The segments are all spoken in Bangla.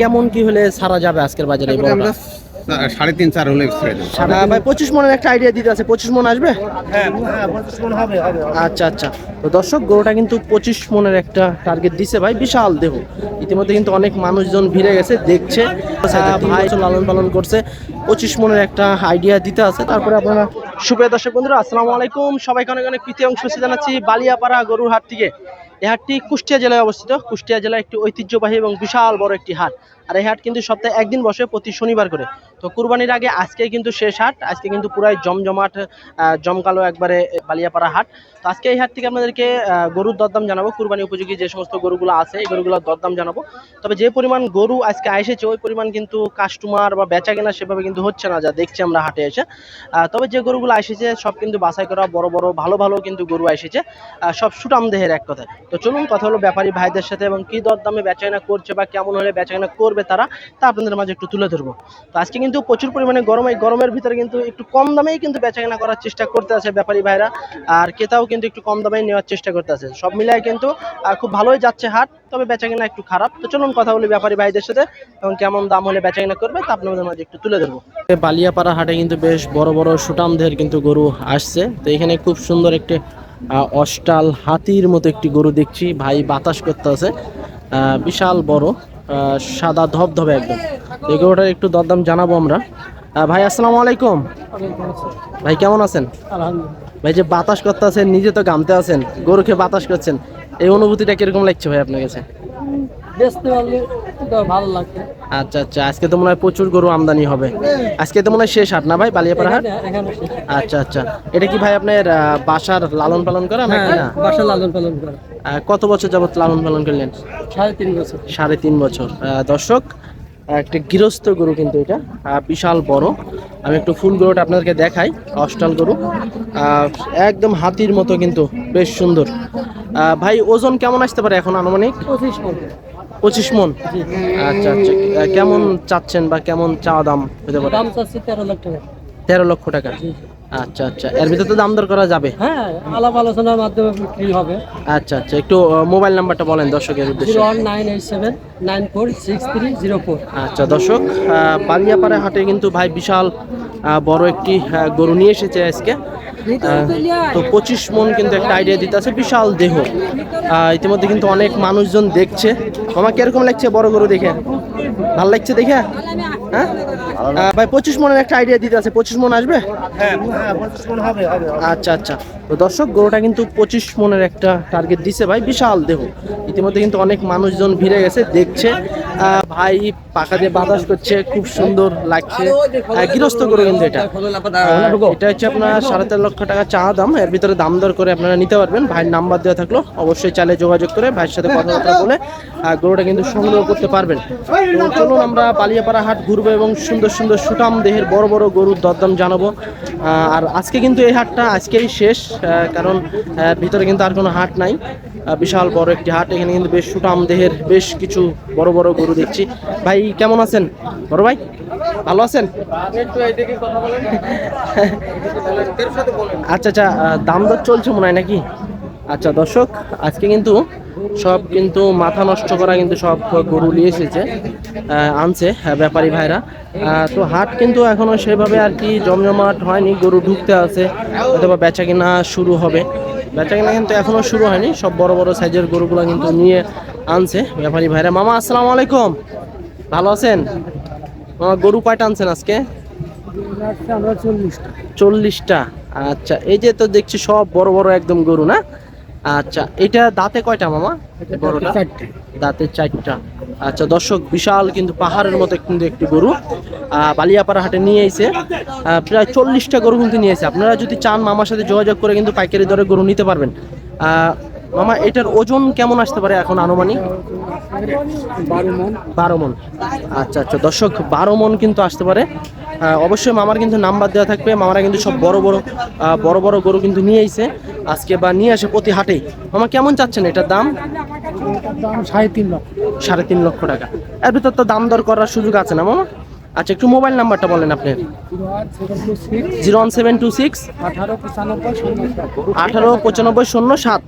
কেমন কি হলে সারা যাবে আজকের বাজারে এই তারপরে বড়টা? সাড়ে তিন চার হলে ভাই পঁচিশ মনের একটা আইডিয়া দিতে আছে। পঁচিশ মন আসবে? হ্যাঁ আচ্ছা আচ্ছা। তো দর্শক গরুটা কিন্তু পঁচিশ মনের একটা টার্গেট দিছে ভাই। বিশাল দেহ। ইতিমধ্যে কিন্তু অনেক মানুষজন ভিড়ে গেছে দেখছে। ভাই লালন পালন করছে। পঁচিশ মনের একটা আইডিয়া দিতে আছে। তারপরে আপনারা সুপ্রিয় দর্শক বন্ধুরা আসসালামু আলাইকুম। সবাইকে অনেক অনেক প্রীতি অংশ জানাচ্ছি বালিয়াপাড়া গরুর হাট থেকে। এই হাটটি কুষ্টিয়া জেলায় অবস্থিত। কুষ্টিয়া জেলা একটি ঐতিহ্যবাহী এবং বিশাল বড় একটি হাট। আর এই হাট কিন্তু সপ্তাহে একদিন বসে প্রতি শনিবার করে। তো কুরবানির আগে আজকে কিন্তু শেষ হাট, আজকে কিন্তু পুরাই জমজমাট জমকালো একবারে বালিয়াপাড়া হাট। তো আজকে এই হাট থেকে আপনাদেরকে গরুর দরদাম জানাব, কুরবানি উপযোগী যে সমস্ত গরুগুলো আছে, এই গরুগুলোর দরদাম জানাব। তবে যে পরিমাণ গরু আজকে এসেছে, ওই পরিমাণ কিন্তু কাস্টমার বা বেচা কেনা সেভাবে কিন্তু হচ্ছে না, যা দেখছি আমরা হাটে এসে। তবে যে গরুগুলো এসেছে, সব কিন্তু বাছাই করা বড় বড়, ভালো ভালো কিন্তু গরু এসেছে। সব সুটাম দেহের এক কথায়। তো চলুন কথা হলো ব্যাপারী ভাইদের সাথে, এবং কি দরদামে বেচাকেনা করছে বা কেমন হলে বেচাকেনা করবে তারা, তা আপনাদের মাঝে একটু তুলে ধরবো। তো আজকে কিন্তু প্রচুর পরিমাণে গরম এই গরমের ভিতরে কিন্তু একটু কম দামেই কিন্তু বেচাকেনা করার চেষ্টা করতে আছে ব্যাপারী ভাইরা। আর ক্রেতাও কিন্তু একটু কম দামেই নেওয়ার চেষ্টা করতে আছে। সব মিলিয়ে কিন্তু খুব ভালোই যাচ্ছে হাট তবে বেচাকেনা একটু খারাপ। তো চলুন কথা বলি ব্যাপারী ভাইদের সাথে এবং কেমন দাম হলে বেচাকেনা করবে তা আপনাদের মাঝে একটু তুলে ধরবো। বালিয়াপাড়া হাটে কিন্তু বেশ বড় বড় সুটামদের কিন্তু গরু আসছে। তো এখানে খুব সুন্দর একটি আহ, অস্টাল হাতির মতো একটি গরু দেখছি। ভাই বাতাস করতে আছে বিশাল বড়। সাদা ধবধবে একদম। এই গরুটার একটু দরদাম জানাব আমরা। ভাই আসসালামু আলাইকুম। ভাই কেমন আছেন? ভাই যে বাতাস করতে আছেন নিজে তো গামতে আছেন গরুকে বাতাস করছেন এই অনুভূতিটা কীরকম লাগছে ভাই আপনার কাছে? বেচতে পারলে ভালো লাগবে। আচ্ছা আচ্ছা আজকে তো মনে হয় প্রচুর গরু আমদানি হবে। আজকে তো মনে হয় শেষ হাট না ভাই বালিয়াপাড়া হাট। আচ্ছা আচ্ছা এটা কি ভাই আপনার বাসার লালন পালন করা নাকি হ্যাঁ না? বাসা লালন পালন করে। কত বছর যাবত লালন পালন করলেন? সাড়ে তিন বছর। সাড়ে তিন বছর। দর্শক একটা গৃহস্থ গরু কিন্তু এটা বিশাল বড়। আমি একটু ফুল গরুটা আপনাদেরকে দেখাই অষ্টাল গরু। একদম হাতির মতো কিন্তু বেশ সুন্দর। ভাই ওজন কেমন আসতে পারে এখন আনুমানিক? পঁচিশ পঁচিশ মন? আচ্ছা আচ্ছা। কেমন চাচ্ছেন বা কেমন চা দাম হতে পারে? দাম চাচ্ছি তেরো লাখ টাকা। তেরো লক্ষ টাকা। আচ্ছা আচ্ছা। এর ভিতরে তো দাম দর করা যাবে। হ্যাঁ আলাপ আলোচনার মাধ্যমে বিক্রি হবে। আচ্ছা আচ্ছা। একটু মোবাইল নাম্বারটা বলেন দর্শকের উদ্দেশ্যে। Zero one nine eight seven nine four six three zero four. আচ্ছা দর্শক বালিয়াপাড়া হাটে কিন্তু ভাই বিশাল বড় একটি গরু নিয়ে এসেছে আজকে। তো পঁচিশ মন কিন্তু একটা আইডিয়া দিতে আছে বিশাল দেহ। ইতিমধ্যে কিন্তু অনেক মানুষজন দেখছে। মামা কীরকম লাগছে বড় গরু দেখে? ভালো লাগছে দেখে? হ্যাঁ? ভাই পঁচিশ মনের একটা আইডিয়া দিতে আছে। পঁচিশ মন আসবে? আচ্ছা আচ্ছা। তো দর্শক গরুটা কিন্তু পঁচিশ মনের একটা টার্গেট দিছে ভাই বিশাল দেহ। ইতিমধ্যে কিন্তু অনেক মানুষজন ভিড়ে গেছে দেখছে। ভাই পাকা দিয়ে বাতাস করছে খুব সুন্দর লাগছে। গৃহস্থ গরু কিন্তু এটা। এটা হচ্ছে আপনার সাড়ে তেরো লক্ষ টাকা চা দাম। এর ভিতরে দাম দর করে আপনারা নিতে পারবেন। ভাইয়ের নাম্বার দেওয়া থাকল অবশ্যই চাইলে যোগাযোগ করে ভাইয়ের সাথে কথাবার্তা বলে গরুটা কিন্তু সংগ্রহ করতে পারবেন। চলুন আমরা বালিয়াপাড়া হাট ঘুরবো এবং সুন্দর সুন্দর সুটাম দেহের বড় বড় গরুর দরদাম জানাব। আর আজকে কিন্তু এই হাটটা আজকেই শেষ কারণ ভিতরে কিন্তু আর কোনো হাট নাই। বিশাল বড় একটি হাট, এখানে কিন্তু বেশ সুটাম দেহের বেশ কিছু বড় বড় গরু দেখছি। ভাই, কেমন আছেন? বড় ভাই, ভালো আছেন? আচ্ছা আচ্ছা দাম দর চলছে মনে হয় নাকি? আচ্ছা দর্শক, আজকে কিন্তু সব কিন্তু মাথা নষ্ট করা কিন্তু সব গরু নিয়ে এসেছে আনছে আহ, ব্যাপারী ভাইরা। তো হাট কিন্তু এখনও সেভাবে আর কি জমজমাট হয়নি গরু ঢুকতে আছে অথবা বেচা কিনা শুরু হবে। বেচা কিনা কিন্তু এখনও শুরু হয়নি সব বড় বড় সাইজের গরুগুলো কিন্তু নিয়ে আনছে ব্যাপারী ভাইরা। মামা আসসালামু আলাইকুম। ভালো আছেন? মামা গরু কয়টা আনছেন আজকে? চল্লিশটা। আচ্ছা এই যে তো দেখছি সব বড় বড় একদম গরু না? আচ্ছা এটা দাঁতে কয়টা মামা? বড়টা? দাঁতে চারটা। আচ্ছা দর্শক বিশাল কিন্তু পাহাড়ের মতো কিন্তু একটি গরু আহ, বালিয়াপাড়া হাটে নিয়ে এসে প্রায় চল্লিশটা গরু কিন্তু নিয়ে এসে আপনারা যদি চান মামার সাথে যোগাযোগ করে কিন্তু পাইকারি দরে গরু নিতে পারবেন। আহ, মামা এটার ওজন কেমন আসতে পারে এখন আনুমানিক? বারো মন। আচ্ছা আচ্ছা। দর্শক, বারো মন কিন্তু আসতে পারে। অবশ্যই মামার কিন্তু নাম্বার দেওয়া থাকবে। মামারা কিন্তু সব বড় বড় বড় বড় গরু কিন্তু নিয়ে আইছে। আজকে বা নিয়ে আসে প্রতি হাটেই। মামা, কেমন চাচ্ছেন এটার দাম? সাড়ে তিন লাখ সাড়ে তিন লক্ষ টাকা। এর ভিতর তো দাম দর করার সুযোগ আছে না, মামা? আচ্ছা একটু মোবাইল নাম্বারটা বলেন আপনি। Zero one seven two six, আঠারো পঁচানব্বই শূন্য সাত।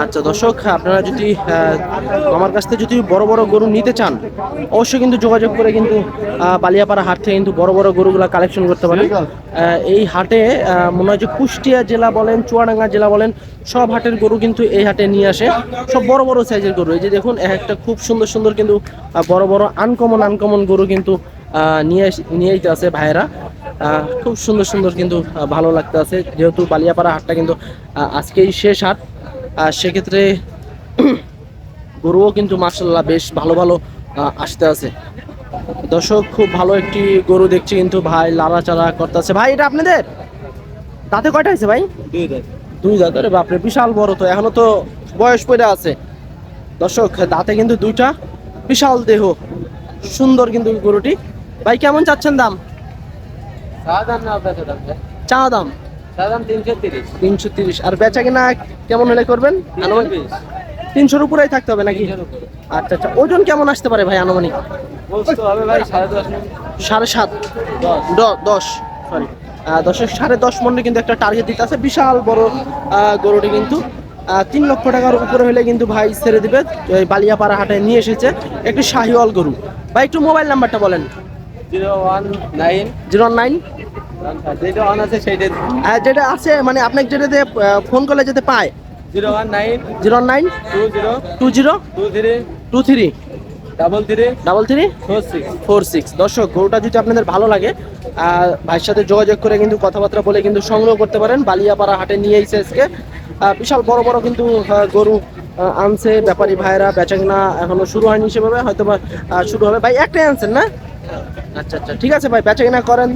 আচ্ছা দর্শক আপনারা যদি আমার কাছ থেকে যদি বড় বড় গরু নিতে চান অবশ্যই কিন্তু যোগাযোগ করে কিন্তু বালিয়াপাড়া হাট থেকে কিন্তু বড় বড় গরুগুলা কালেকশন করতে পারেন। এই হাটে মনে হয় যে কুষ্টিয়া জেলা বলেন চুয়াডাঙ্গা জেলা বলেন সব হাটের গরু কিন্তু এই হাটে নিয়ে আসে। সব বড় বড় সাইজের গরু। এই যে দেখুন এক একটা খুব সুন্দর সুন্দর কিন্তু বড় বড় আনকমন আনকমন গরু কিন্তু নিয়ে নিয়ে যেতে আছে ভাইয়েরা। খুব সুন্দর সুন্দর কিন্তু ভালো লাগতে আছে। যেহেতু বালিয়াপাড়া হাটটা কিন্তু আজকেই শেষ হাট। আর সেক্ষেত্রে গরুও কিন্তু মার্শাল্লাহ বেশ ভালো ভালো আসতে আছে। দর্শক খুব ভালো একটি গরু দেখছি কিন্তু ভাই লাড়াচাড়া করতেছে। ভাই এটা আপনাদের? তাতে কয়টা আছে ভাই? দুই দাঁত। আরে বাপরে বিশাল বড় তো এখনও তো বয়স পড়ে আছে। দর্শক দাঁতে কিন্তু দুইটা বিশাল দেহ সুন্দর কিন্তু গরুটি। ভাই কেমন চাচ্ছেন দাম? চা দাম? তিনশো তিরিশ। আর বেচা কিনা কেমন হলে করবেন? আনুমানিক? তিনশোর উপরেই থাকতে হবে নাকি? আচ্ছা আচ্ছা। ওজন কেমন আসতে পারে ভাই আনুমানিক? সাড়ে সাত। দশ। সরি দশের সাড়ে দশ মনে কিন্তু একটা টার্গেট দিতে আছে। বিশাল বড় গরুটি কিন্তু। তিন লক্ষ টাকার উপরে হলে কিন্তু ভাই ছেড়ে দিবে। বালিয়াপাড়া হাটে নিয়ে এসেছে একটি শাহিওয়াল গরু। ভাই একটু মোবাইল নাম্বারটা বলেন। Zero one nine zero nine যেটা অন আছে সেইটা যেটা আছে মানে আপনাকে যেটাতে ফোন করলে যেতে পায়। Zero one nine zero nine two zero two zero two three two three double three double three four six. Four six. দর্শক গরুটা যদি আপনাদের ভালো লাগে আর ভাইয়ের সাথে যোগাযোগ করে কিন্তু কথাবার্তা বলে কিন্তু সংগ্রহ করতে পারেন। বালিয়াপাড়া হাটে নিয়ে এসে আজকে বিশাল বড় বড় কিন্তু গরু আনছে ব্যাপারী ভাইয়েরা। বেচা কিনা এখনও শুরু হয়নি সেভাবে হয়তো বা শুরু হবে। ভাই একটাই আনছেন না? আচ্ছা আচ্ছা ঠিক আছে ভাই বেচা কিনা করেন।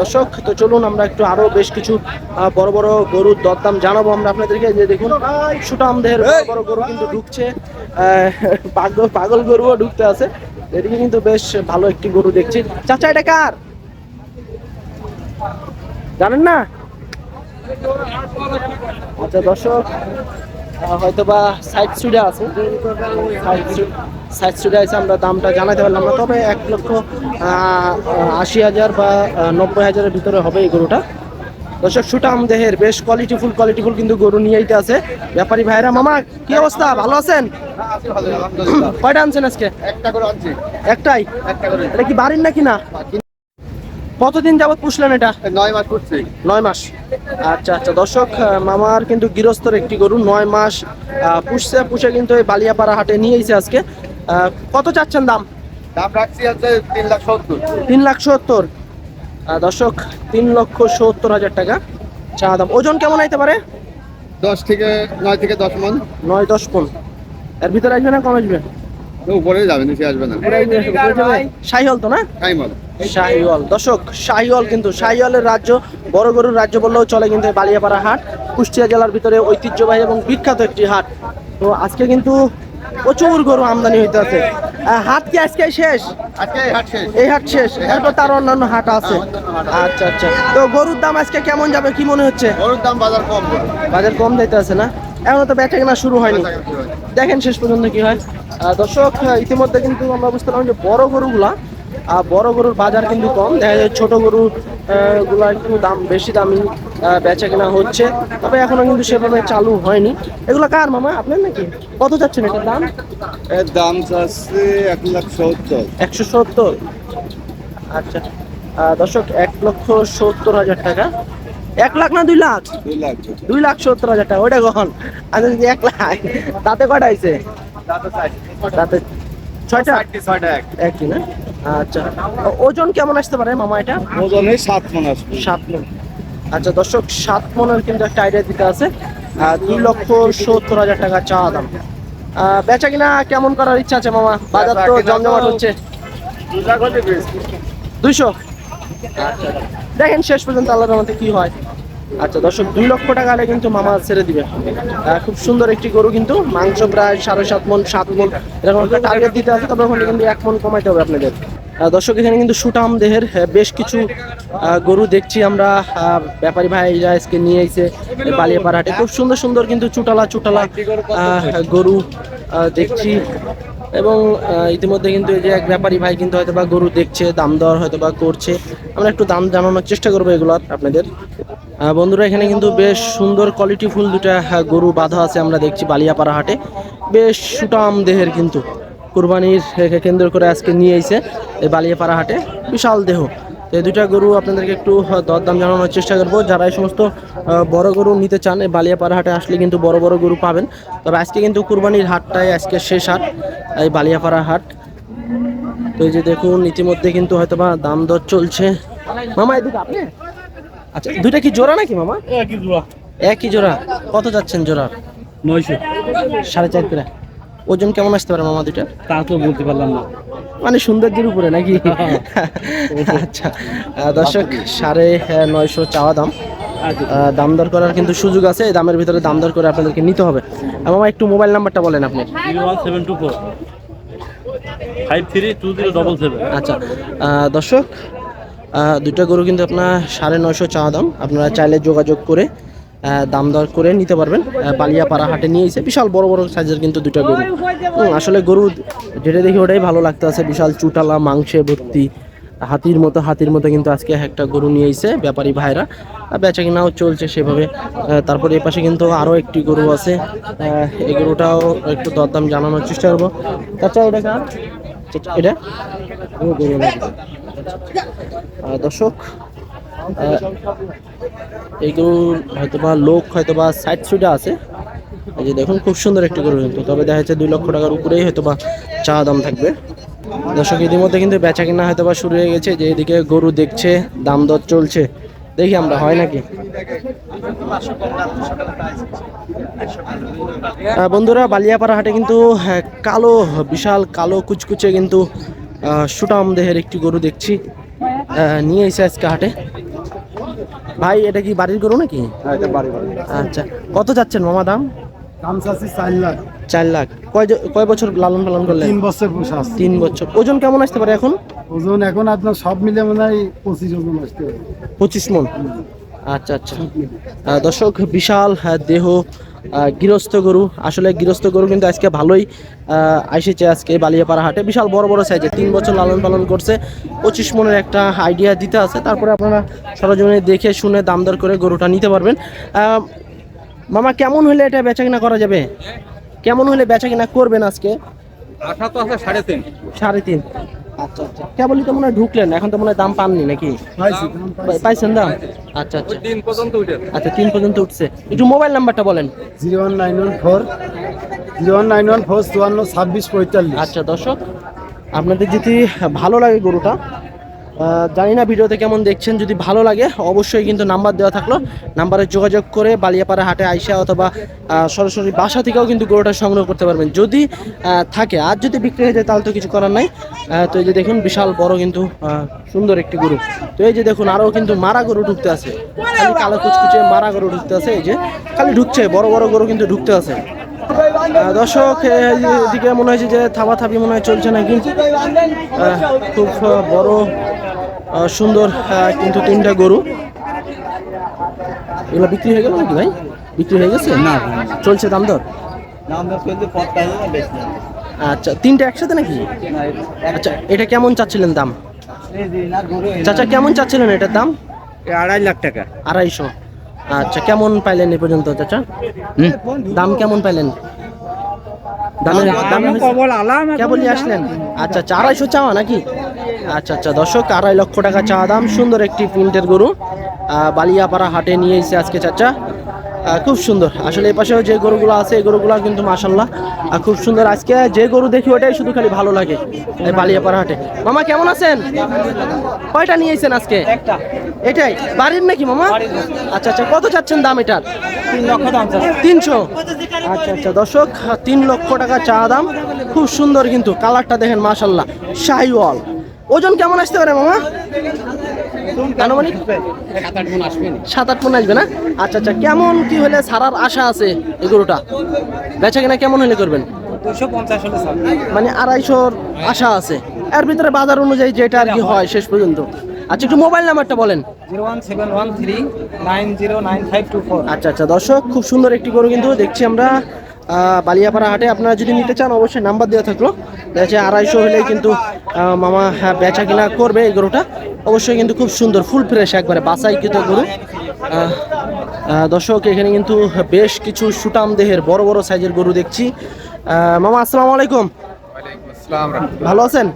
দর্শক, তো চলুন আমরা একটু আরও বেশ কিছু বড় বড় গরুর দরদাম জানাব আমরা আপনাদেরকে। যে দেখুন সুটামদের বড় বড় গরু কিন্তু ঢুকছে। পাগল পাগল গরুও ঢুকতে আছে। এদিকে কিন্তু বেশ ভালো একটি গরু দেখছি। চাচা, এটা কার? জানেন না? আচ্ছা দর্শক হয়তো বা সাইড সুডে আছে। সাইড সুডে আছে আমরা দামটা জানাতে পারলাম না। তবে এক লক্ষ আশি হাজার বা নব্বই হাজারের ভিতরে হবে এই গরুটা। দর্শক সুটাম দেহের বেশ কোয়ালিটিফুল কোয়ালিটিফুল কিন্তু গরু নিয়ে আইতে আছে। ব্যাপারী ভাইরা মামা কি অবস্থা? ভালো আছেন? কয়টা আনছেন আজকে? একটা করে আনছি। একটাই? এটা কি বাড়ির নাকি না? কতদিন যাবত পুষলেন এটা? নয় মাস করছি নয় মাস। আচ্ছা আচ্ছা। দর্শক মামার কিন্তু গৃহস্থর একটি গরু নয় মাস পুষছে পুষে কিন্তু এই বালিয়াপাড়া হাটে নিয়ে এসে আজকে। কত চাচ্ছেন দাম? দাম রাখছি আছে তিন লাখ সত্তর। তিন লাখ সত্তর। দর্শক তিন লক্ষ সত্তর হাজার টাকা চা দাম। ওজন কেমন আইতে পারে? দশ থেকে নয় থেকে দশ মন। নয় দশ পন এর ভিতরে আসবে না কম আসবে? উপরে যাবে নিচে আসবে না। শাহিওয়াল তো না? টাইম হবে শাহিওয়াল। দর্শক শাহিওয়াল কিন্তু শাহিওয়ালের রাজ্য বড় গরুর রাজ্য বললেও চলে কিন্তু বালিয়াপাড়া হাট। কুষ্টিয়া জেলার ভিতরে ঐতিহ্যবাহী এবং বিখ্যাত একটি হাট। তো আজকে কিন্তু প্রচুর গরু আমদানি হইতে আছে হাট কি আজকে শেষ। এই হাট শেষ। এরপর তার অন্যান্য হাট আছে। আচ্ছা আচ্ছা। তো গরুর দাম আজকে কেমন যাবে কি মনে হচ্ছে? গরুর দাম বাজার কম। বাজার কম দিতে আছে না? এখনও তো বেচা কেনা শুরু হয়নি। দেখেন শেষ পর্যন্ত কি হয়। দর্শক ইতিমধ্যে কিন্তু আমরা বুঝতে পারলাম যে বড় গরুগুলা আহ, বড় গরুর বাজার কিন্তু কম। দেখা যায় ছোট গরু গুলা একটু দাম বেশি দামি বেচা কেনা হচ্ছে। তবে এখনও কিন্তু সেভাবে চালু হয়নি। এগুলো কার মামা? আপনার নাকি? কত যাচ্ছেন এটার দাম? এর দাম চাচ্ছে এক লাখ সত্তর। একশো সত্তর? আচ্ছা। দর্শক এক লক্ষ সত্তর হাজার টাকা। এক লাখ না দুই লাখ? দুই লাখ দুই লাখ সত্তর হাজার টাকা। ওইটা কখন? আমি যদি এক লাখ। তাতে কটা আইছে তাতে ছয়টা? ছয়টা এক। একই না? আচ্ছা। ওজন কেমন আসতে পারে মামা এটা? ওজনে সাত মন আসবে। সাত মন। আচ্ছা দর্শক সাত মনের কিন্তু একটা আইডিয়া দিতে আছে। দুই লক্ষ সত্তর হাজার টাকা চা দাম। বেচা কিনা কেমন করার ইচ্ছা আছে মামা? বাজার তো জমজমাট হচ্ছে। দুইশো? দেখেন শেষ পর্যন্ত আল্লাহর রহমতে কি হয়। আচ্ছা দর্শক, দুই লক্ষ টাকা হলে কিন্তু মামা ছেড়ে দিবে। খুব সুন্দর একটি গরু কিন্তু, মাংস প্রায় সাড়ে সাত মন সাত মন, এরকম একটা টার্গেট দিতে আছে, তবে ওখানে কিন্তু এক মন কমাইতে হবে আপনাদের। দর্শক, এখানে কিন্তু সুটাম দেহের বেশ কিছু গরু দেখছি আমরা ব্যাপারী ভাইরা আজকে নিয়ে এসে বালিয়াপাড়া খুব সুন্দর সুন্দর কিন্তু চুটালা চুটালা গরু দেখছি। এবং ইতিমধ্যে কিন্তু এই যে এক ব্যাপারী ভাই কিন্তু হয়তো বা গরু দেখছে, দাম দেওয়ার হয়তো বা করছে। আমরা একটু দাম জানানোর চেষ্টা করব এগুলোর আপনাদের। বন্ধুরা, এখানে কিন্তু বেশ সুন্দর কোয়ালিটি ফুল দুটা গরু বাঁধা আছে আমরা দেখছি বালিয়াপাড়া হাটে। বেশ সুটাম দেহের কিন্তু। কুরবানির কেন্দ্র করে আজকে নিয়ে এসে এই বালিয়াপাড়া হাটে। বিশাল দেহ। তো এই দুটা গরু আপনাদেরকে একটু দরদাম জানানোর চেষ্টা করব। যারা এই সমস্ত বড় গরু নিতে চান এই বালিয়াপাড়া হাটে আসলে কিন্তু বড় বড় গরু পাবেন। তবে আজকে কিন্তু কুরবানির হাটটাই আজকে শেষ হাট এই বালিয়াপাড়া হাট। তো এই যে দেখুন ইতিমধ্যে কিন্তু হয়তো বা দাম দর চলছে। মামা এদিকে আপনি? আচ্ছা দুইটা কি জোড়া নাকি মামা? একই জোড়া। একই জোড়া। কত যাচ্ছেন জোড়া নয়শো। সাড়ে চার করে। ওজন কেমন আসতে পারে মামা দুইটা? তা তো বলতে পারলাম না। মানে সৌন্দর্যের উপরে নাকি? আচ্ছা। দর্শক সাড়ে আহ, নয়শো চাওয়া দাম। দাম দর করার কিন্তু সুযোগ আছে। এই দামের ভিতরে দাম দর করে আপনাদেরকে নিতে হবে। মামা একটু মোবাইল নাম্বারটা বলেন আপনি। আচ্ছা। দর্শক দুটো গরু কিন্তু আপনার সাড়ে নয়শো চাওয়া দাম। আপনারা চাইলে যোগাযোগ করে দাম দর করে নিতে পারবেন। বালিয়াপাড়া হাটে নিয়ে এসে বিশাল বড় বড় সাইজের কিন্তু দুটো গরু। আসলে গরু যেটা দেখি ওটাই ভালো লাগতে আছে। বিশাল চুটালা, মাংসে ভর্তি, হাতির মতো হাতির মতো কিন্তু আজকে একটা গরু নিয়ে এসে ব্যাপারী ভাইরা বেচা কিনাও চলছে সেভাবে। তারপরে এ পাশে কিন্তু আরও একটি গরু আছে। এই গরুটাও একটু দরদাম জানানোর চেষ্টা করব। তাছাড়া এটা এটা? ও গরু নাকি? আহ, দর্শক আহ, এইগুলোর হয়তোবা লোক হয়তোবা সাইড সুইডা আছে। এই যে দেখুন খুব সুন্দর একটি গরু কিন্তু। তবে দেখা যাচ্ছে দুই লক্ষ টাকার উপরেই হয়তোবা চা দাম থাকবে। দর্শক ইতিমধ্যে কিন্তু বেচা কিনা হয়তোবা শুরু হয়ে গেছে। যে এদিকে গরু দেখছে দাম দর চলছে। দেখি আমরা হয় নাকি? বন্ধুরা বালিয়াপাড়া হাটে কিন্তু হ্যাঁ, কালো বিশাল কালো কুচকুচে কিন্তু সুটাম দেহের একটি গরু দেখছি। নিয়ে এসে আজকে হাটে। ভাই এটা কি বাড়ির গরু নাকি? আচ্ছা কত যাচ্ছেন মামা দাম? দাম চাচ্ছি চার লাখ। চার লাখ। কয় কয় বছর লালন পালন করলেন? তিন বছর তিন বছর। ওজন কেমন আসতে পারে এখন? ওজন এখন আপনার সব মিলে মনে হয় পঁচিশ ওজন আসতে পারে। পঁচিশ মন। আচ্ছা আচ্ছা। দর্শক বিশাল আহ, দেহ গৃহস্থ গরু। আসলে গৃহস্থ গরু কিন্তু আজকে ভালোই এসেছে আজকে বালিয়াপাড়া হাটে। বিশাল বড় বড় সাইজে তিন বছর লালন পালন করছে। পঁচিশ মনের একটা আইডিয়া দিতে আছে। তারপরে আপনারা সরজমিনে দেখে শুনে দাম দর করে গরুটা নিতে পারবেন। মামা কেমন হলে এটা বেচা কিনা করা যাবে? কেমন হলে বেচা কিনা করবেন আজকে? আশা তো আছে সাড়ে তিন। সাড়ে তিন। আচ্ছা আচ্ছা। কেবলই তো মনে হয় ঢুকলেন এখন তো মনে হয় দাম পাননি নাকি? পাইছেন দাম? আচ্ছা আচ্ছা। তিন পর্যন্ত উঠে আচ্ছা তিন পর্যন্ত উঠছে। একটু মোবাইল নাম্বারটা বলেন। Zero one nine one four zero one nine one four চুয়ান্ন ছাব্বিশ পঁয়তাল্লিশ। আচ্ছা দর্শক আপনাদের যদি ভালো লাগে গরুটা জানি না ভিডিওতে কেমন দেখছেন যদি ভালো লাগে অবশ্যই কিন্তু নাম্বার দেওয়া থাকল। নাম্বারে যোগাযোগ করে বালিয়াপাড়া হাটে আইসা অথবা সরাসরি বাসা থেকেও কিন্তু গরুটা সংগ্রহ করতে পারবেন। যদি থাকে আর যদি বিক্রি হয়ে যায় তাহলে তো কিছু করার নাই। তো এই যে দেখুন বিশাল বড় কিন্তু সুন্দর একটি গরু। তো এই যে দেখুন আরও কিন্তু মারা গরু ঢুকতে আছে। খালি কালো কুচকুচে মারা গরু ঢুকতে আছে এই যে। খালি ঢুকছে বড় বড় গরু কিন্তু ঢুকতে আছে। দর্শক এদিকে মনে হয়েছে যে থাবা থাবি মনে হয় চলছে নাকি? আহ, খুব বড় সুন্দর কিন্তু তিনটা গরু। এগুলো বিক্রি হয়ে গেল নাকি ভাই? বিক্রি হয়ে গেছে? না চলছে দাম দর? আচ্ছা তিনটা একসাথে নাকি? আচ্ছা এটা কেমন চাচ্ছিলেন দাম? চাচা কেমন চাচ্ছিলেন এটার দাম? আড়াই লাখ টাকা। আড়াইশো। আচ্ছা কেমন পাইলেন এ পর্যন্ত চাচা? দাম কেমন পাইলেন? দামের দাম কেবলই আসলেন? আচ্ছা আচ্ছা আড়াইশো চাওয়া নাকি? আচ্ছা আচ্ছা দর্শক আড়াই লক্ষ টাকা চা দাম সুন্দর একটি প্রিন্টের গরু। বালিয়াপাড়া হাটে নিয়ে এসেছে আজকে চাচা। খুব সুন্দর। আসলে এই পাশেও যে গরুগুলো আছে এই গরুগুলো কিন্তু মাসাল্লাহ খুব সুন্দর। আজকে যে গরু দেখি ওটাই শুধু খালি ভালো লাগে এই বালিয়াপাড়া হাটে। মামা কেমন আছেন? কয়টা নিয়ে এসেছেন আজকে? এটাই? বাড়ির নাকি মামা? আচ্ছা আচ্ছা কত চাচ্ছেন দাম এটার? তিন লক্ষ দাম তিনশো? আচ্ছা আচ্ছা দর্শক তিন লক্ষ টাকা চা দাম। খুব সুন্দর কিন্তু কালারটা দেখেন মাশাল্লাহ শাহিওয়াল ওজন কেমন আসতে পারে মামা? আনুমানিক? সাত আট মন আসবে না? আচ্ছা আচ্ছা কেমন কি হলে সারার আশা আছে এই গরুটা? বেচা কিনা কেমন হলে করবেন? মানে আড়াইশোর আশা আছে। এর ভিতরে বাজার অনুযায়ী যেটা আর কি হয় শেষ পর্যন্ত। আচ্ছা একটু মোবাইল নাম্বারটা বলেন। আচ্ছা আচ্ছা দর্শক খুব সুন্দর একটি গরু কিন্তু দেখছি আমরা। বালিয়াপাড়া হাটে আপনারা যদি নিতে চান অবশ্যই নাম্বার দেওয়া থাকল। দেখা আড়াইশো হলেই কিন্তু মামা হ্যাঁ, বেচা কিনা করবে এই গরুটা। অবশ্যই কিন্তু খুব সুন্দর ফুল ফ্রেশ একবারে বাসাই কিন্তু গরু দর্শক এখানে কিন্তু বেশ কিছু সুটাম দেহের বড় বড় সাইজের গরু দেখছি। মামা আসসালামু আলাইকুম। ভালো আছেন?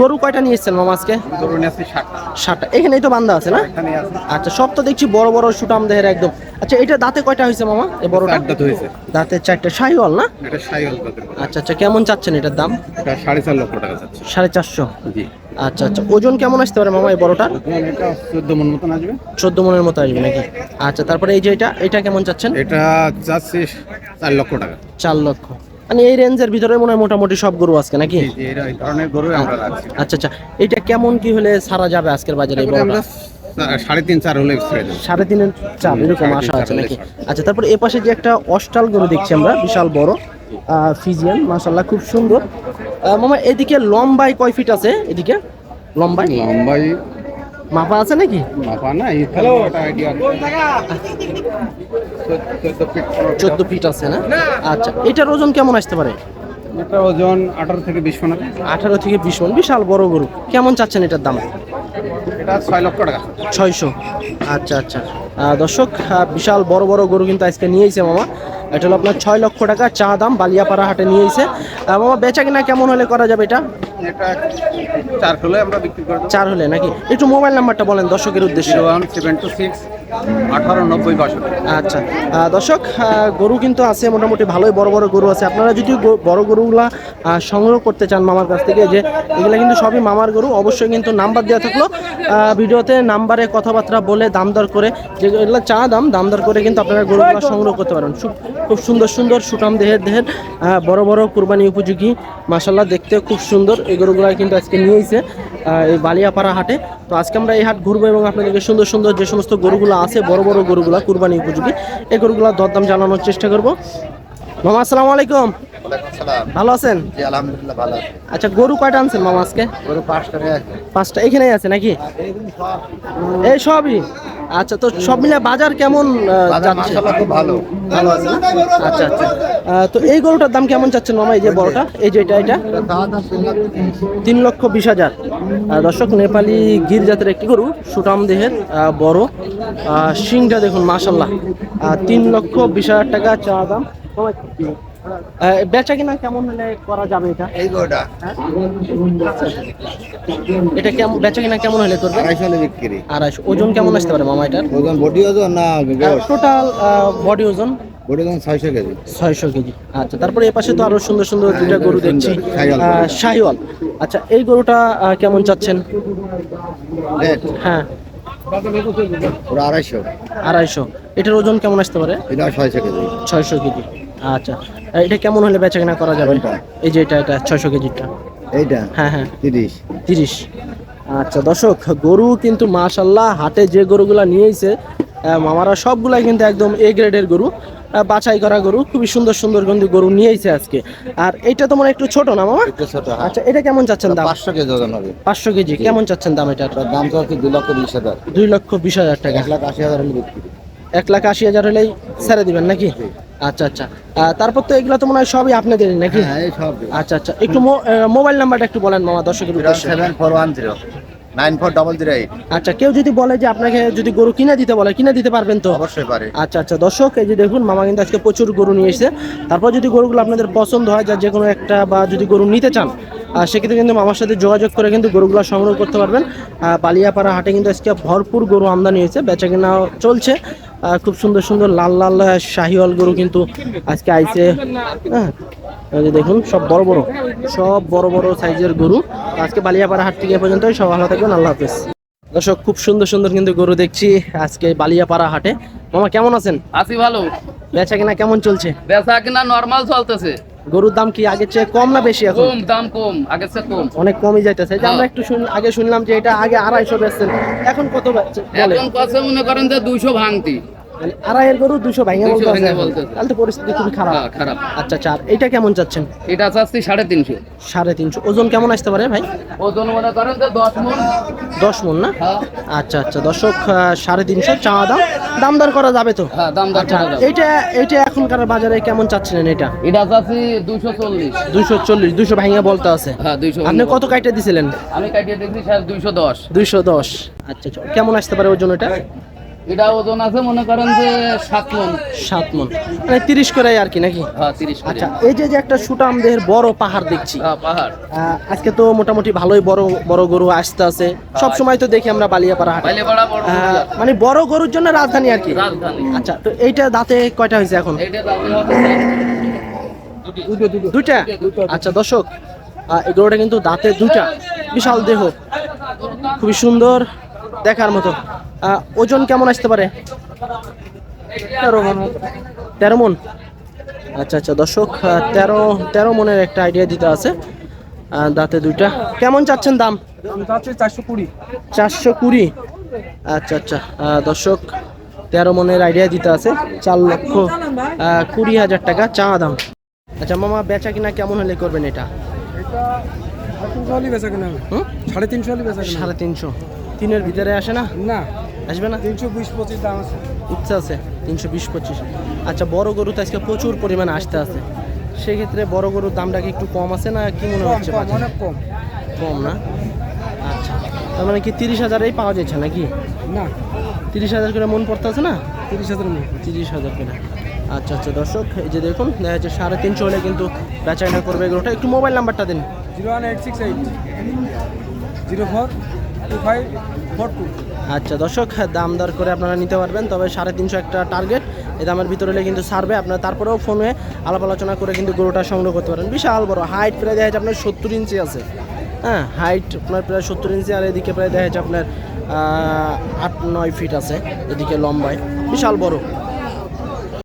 গরু কয়টা নিয়ে এসেছেন মামা আজকে? গরু নিয়ে আসছি ষাটটা এখানেই তো বান্ধা আছে না? আচ্ছা সব তো দেখছি বড় বড় সুটাম দেহের একদম। আচ্ছা এটা দাঁতে কয়টা হয়েছে মামা এই বড়টা? হয়েছে। দাঁতে চারটে। শাহিওয়াল না? এটা সাইকেল আচ্ছা আচ্ছা কেমন চাচ্ছেন এটার দাম? এটা সাড়ে চার লক্ষ টাকা যাচ্ছে সাড়ে চারশো? জি। আচ্ছা আচ্ছা ওজন কেমন আসতে পারে মামা এই বড়টা এটা চোদ্দ মন মতন আসবে। চোদ্দ মনের মতো আসবে নাকি? আচ্ছা তারপরে এই যে এটা এটা কেমন চাচ্ছেন? এটা যাচ্ছে চার লক্ষ টাকা। চার লক্ষ। মানে এই রেঞ্জের ভিতরে মনে হয় মোটামুটি সব গরু আজকে নাকি? এই ধরনের গরু আমরা রাখছি। আচ্ছা আচ্ছা এটা কেমন কি হলে সারা যাবে আজকের বাজারে এই বড়টা সাড়ে তিন চার হলে সাড়ে তিনের চার এরকম আশা আছে নাকি? আচ্ছা তারপর এ পাশে যে একটা অস্টাল গরু দেখছি আমরা বিশাল বড় ফিজিয়ান মাশাল্লাহ খুব সুন্দর। মামা এদিকে লম্বাই কয় ফিট আছে? এদিকে লম্বাই লম্বাই মাপা আছে নাকি? মাপা না এই হ্যালো আইডিয়া চোদ্দ ফিট আছে। না? আচ্ছা এটার ওজন কেমন আসতে পারে? এটা ওজন আঠারো থেকে বিশ মনে আঠারো থেকে বিশ মন বিশাল বড় গরু। কেমন চাচ্ছেন এটার দাম? এটা ছয় লক্ষ টাকা। ছয়শো। আচ্ছা আচ্ছা। দর্শক বিশাল বড় বড় গরু কিন্তু আজকে নিয়েছে মামা। এটা হলো আপনার ছয় লক্ষ টাকা চা দাম বালিয়াপাড়া হাটে নিয়েছে মামা বেচা কিনা কেমন হলে করা যাবে এটা? এটা চার হলে আমরা বিক্রি করে চার হলে নাকি? একটু মোবাইল নাম্বারটা বলেন দর্শকের উদ্দেশ্যে। ওয়ান সেভেন টু সিক্স আঠারো, নব্বই আচ্ছা। দর্শক গরু কিন্তু আছে, মোটামুটি ভালোই বড় বড় গরু আছে। আপনারা যদি বড় গরুগুলা সংগ্রহ করতে চান মামার কাছ থেকে, যে এগুলা কিন্তু সবই মামার গরু, অবশ্যই কিন্তু নাম্বার দেওয়া থাকল। ভিডিওতে নাম্বারে কথাবার্তা বলে দাম দর করে, যে এগুলো চা দাম দাম দর করে কিন্তু আপনারা গরুগুলো সংগ্রহ করতে পারেন। খুব সুন্দর সুন্দর সুটাম দেহের দেহের বড় বড় কুরবানি উপযোগী। মাসাল্লাহ দেখতে খুব সুন্দর। এই গরুগুলা কিন্তু আজকে নিয়েছে এই বালিয়াপাড়া হাটে। তো আজকে আমরা এই হাট ঘুরবো এবং আপনাদেরকে সুন্দর সুন্দর যে সমস্ত গরুগুলো আছে, বড় বড় গরুগুলো কুরবানি উপযোগী, এই গরুগুলোর দরদাম জানানোর চেষ্টা করব। মামা, আসসালামু আলাইকুম। ভালো আছেন? জি আলহামদুলিল্লাহ ভালো আচ্ছা গরু কয়টা আনছেন মামা আজকে? গরু পাঁচ টাকা পাঁচটা এখানেই আছে নাকি? এই সবই? আচ্ছা তো সব মিলে বাজার কেমন যাচ্ছে? ভালো। ভালো আছে আচ্ছা আচ্ছা। তো এই গরুটার দাম কেমন চাচ্ছেন মামা এই যে বড়টা? এই যে এটা এটা? তিন লক্ষ বিশ হাজার। দর্শক নেপালি গির জাতের একটি গরু সুটাম দেহের বড়। শিংটা দেখুন মাসাল্লাহ তিন লক্ষ বিশ হাজার টাকা চা দাম। বেচা কিনা কেমন হলে করা যাবে এটা? এই গরুটা এটা কেমন বেচা কিনা কেমন হলে করবে? আড়াইশো হলে বিক্রি। আড়াইশো। ওজন কেমন আসতে পারে মামা এটার? ওজন বডি ওজন না টোটাল বডি ওজন? বডি ওজন ছয়শো কেজি। ছয়শো কেজি। আচ্ছা তারপরে এপাশে তো আরও সুন্দর সুন্দর দুইটা গরু দেখছি। শাহিওয়াল আচ্ছা এই গরুটা কেমন চাচ্ছেন? হ্যাঁ। ওরা আড়াইশো। আড়াইশো। এটার ওজন কেমন আসতে পারে? এটা ছয়শো কেজি। ছয়শো কেজি। আচ্ছা এটা কেমন হলে বেচা কেনা করা যাবে? এই যে এটা এটা ছয়শো কেজিটা। এইটা? হ্যাঁ হ্যাঁ। তিরিশ। তিরিশ। আচ্ছা দর্শক গরু কিন্তু মাশাল্লাহ হাটে যে গরুগুলা নিয়েছে মামারা সবগুলাই কিন্তু একদম এ গ্রেডের গরু বাছাই করা গরু খুবই সুন্দর সুন্দর কিন্তু গরু নিয়েছে আজকে। আর এটা তো মানে একটু ছোট না মামা? একটু ছোট আচ্ছা এটা কেমন চাচ্ছেন দাম? পাঁচশো কেজি ওজন হবে। পাঁচশো কেজি। কেমন চাচ্ছেন দাম এটা দাম তো হচ্ছে দুই লক্ষ বিশ হাজার। দুই লক্ষ বিশ হাজার টাকা। এক লাখ আশি হাজার হলে এক লাখ আশি হাজার হলেই ছেড়ে দিবেন নাকি? আচ্ছা আচ্ছা। তারপর তো এগুলো তো মনে হয় সবই আপনাদের নাকি? হ্যাঁ সব আচ্ছা আচ্ছা। একটু মোবাইল নাম্বারটা একটু বলেন মামা দর্শকের উদ্দেশ্যে। Seven four one zero nine four double zero eight. আচ্ছা কেউ যদি বলে যে আপনাকে যদি গরু কিনে দিতে বলে কিনে দিতে পারবেন তো? অবশ্যই পারে। আচ্ছা আচ্ছা। দর্শক এই যে দেখুন মামা কিন্তু আজকে প্রচুর গরু নিয়ে এসেছে। তারপর যদি গরুগুলো আপনাদের পছন্দ হয় যা যে কোনো একটা বা যদি গরু নিতে চান সেক্ষেত্রে কিন্তু মামার সাথে যোগাযোগ করে কিন্তু গরুগুলো সংগ্রহ করতে পারবেন। বালিয়াপাড়া হাটে কিন্তু আজকে ভরপুর গরু আমদানি হয়েছে বেচা কেনা চলছে খুব সুন্দর সুন্দর লাল লাল শাহিওয়াল গরু কিন্তু আজকে আইছে। হ্যাঁ দেখুন সব বড় বড় সব বড় বড় সাইজের গরু। আজকে বালিয়াপাড়া হাট থেকে পর্যন্ত সব ভালো থাকবেন আল্লাহ হাফেজ। দর্শক খুব সুন্দর সুন্দর কিন্তু গরু দেখছি আজকে বালিয়াপাড়া হাটে। মামা কেমন আছেন? আছি ভালো। বেচা কিনা কেমন চলছে? বেচা কেনা নর্মাল চলতেছে। গরুর দাম কি আগের চেয়ে কম না বেশি এখন? কম দাম কম আগের চেয়ে কম। অনেক কমই যাইতেছে। যে আমরা একটু আগে শুনলাম যে এটা আগে আড়াইশো বেচছেন এখন কত বেচছে? এখন কাছে মনে করেন যে দুইশো ভাঙতি। আড়াইয়ের গরু দুশো ভাঙে বলতে। তাহলে তো পরিস্থিতি খুবই খারাপ। হ্যাঁ, খারাপ। আচ্ছা আচ্ছা এইটা কেমন চাচ্ছেন? এটা চাচ্ছি সাড়ে তিনশো। সাড়ে তিনশো। ওজন কেমন আসতে পারে ভাই? ওজন মনে করেন যে দশ মন। দশ মন না? হ্যাঁ। আচ্ছা আচ্ছা দর্শক সাড়ে তিনশো চাওয়া দাম। দাম দর করা যাবে তো? হ্যাঁ দাম দর আচ্ছা। এইটা এইটা এখনকার বাজারে কেমন চাচ্ছিলেন এটা? এটা চাচ্ছি দুইশো চল্লিশ। দুইশো চল্লিশ দুইশো ভাঙে বলতে আছে। আপনি কত কাইটে দিছিলেন? আমি কাটিয়ে দেখছি স্যার দুইশো দশ। দুইশো দশ। আচ্ছা আচ্ছা কেমন আসতে পারে ওজন এটা? এটা ওজন আছে মনে করেন যে সাত মন। সাত মন। মানে তিরিশ করে আর কি নাকি? হ্যাঁ আচ্ছা এই যে যে একটা সুটাম দেহের বড় পাহাড় দেখছি। হ্যাঁ পাহাড়। আজকে তো মোটামুটি ভালোই বড় বড় গরু আসতে আছে। সব সময় তো দেখি আমরা বালিয়াপাড়া হাটে। মানে বড় গরুর জন্য রাজধানী আর কি? আচ্ছা তো এইটা দাঁতে কয়টা হয়েছে এখন? দুইটা? আচ্ছা দর্শক এই গরুটা কিন্তু দাঁতে দুইটা। বিশাল দেহ। খুবই সুন্দর দেখার মতো। ওজন কেমন আসতে পারে? তেরো মন। আচ্ছা আচ্ছা দর্শক তেরো তেরো মনের একটা আইডিয়া দিতে আছে। দাঁতে দুইটা। কেমন চাচ্ছেন দাম? চারশো কুড়ি। চারশো কুড়ি। আচ্ছা আচ্ছা দর্শক তেরো মনের আইডিয়া দিতে আছে। চার লক্ষ কুড়ি হাজার টাকা চা দাম। আচ্ছা মামা বেচা কিনা কেমন হলে করবেন এটা? সাড়ে তিনশো সাড়ে তিনশো। তিনের ভিতরে আসে না? না। আসবে না? তিনশো বিশ পঁচিশ দাম আছে। ইচ্ছা আছে তিনশো বিশ পঁচিশ। আচ্ছা বড় গরু তো আজকে প্রচুর পরিমাণে আসতে আছে। সেক্ষেত্রে বড় গরুর দামটা কি একটু কম আছে না কি মনে হচ্ছে? অনেক কম। কম না? আচ্ছা তার মানে কি তিরিশ হাজারেই পাওয়া যাচ্ছে নাকি? না। তিরিশ হাজার করে মন পড়তে আছে না? তিরিশ হাজার নেই তিরিশ হাজার করে। আচ্ছা আচ্ছা দর্শক এই যে দেখুন দেখা যাচ্ছে সাড়ে তিনশো হলে কিন্তু বেচাকেনা করবে এগুলোটা একটু মোবাইল নাম্বারটা দিন। Zero one eight six eight zero four two five four two. আচ্ছা দর্শক, দাম দর করে আপনারা নিতে পারবেন, তবে সাড়ে তিনশো একটা টার্গেট এই দামের ভিতরে হলে কিন্তু সারবে। আপনার তারপরেও ফোনে আলাপ আলোচনা করে কিন্তু গরুটা সংগ্রহ করতে পারেন বিশাল বড়। হাইট প্রায় দেখা যাচ্ছে আপনার সত্তর ইঞ্চি আছে। হ্যাঁ হাইট আপনার প্রায় সত্তর ইঞ্চি, আর এদিকে প্রায় দেখা যাচ্ছে আপনার আট নয় ফিট আছে। এদিকে লম্বায়। বিশাল বড়।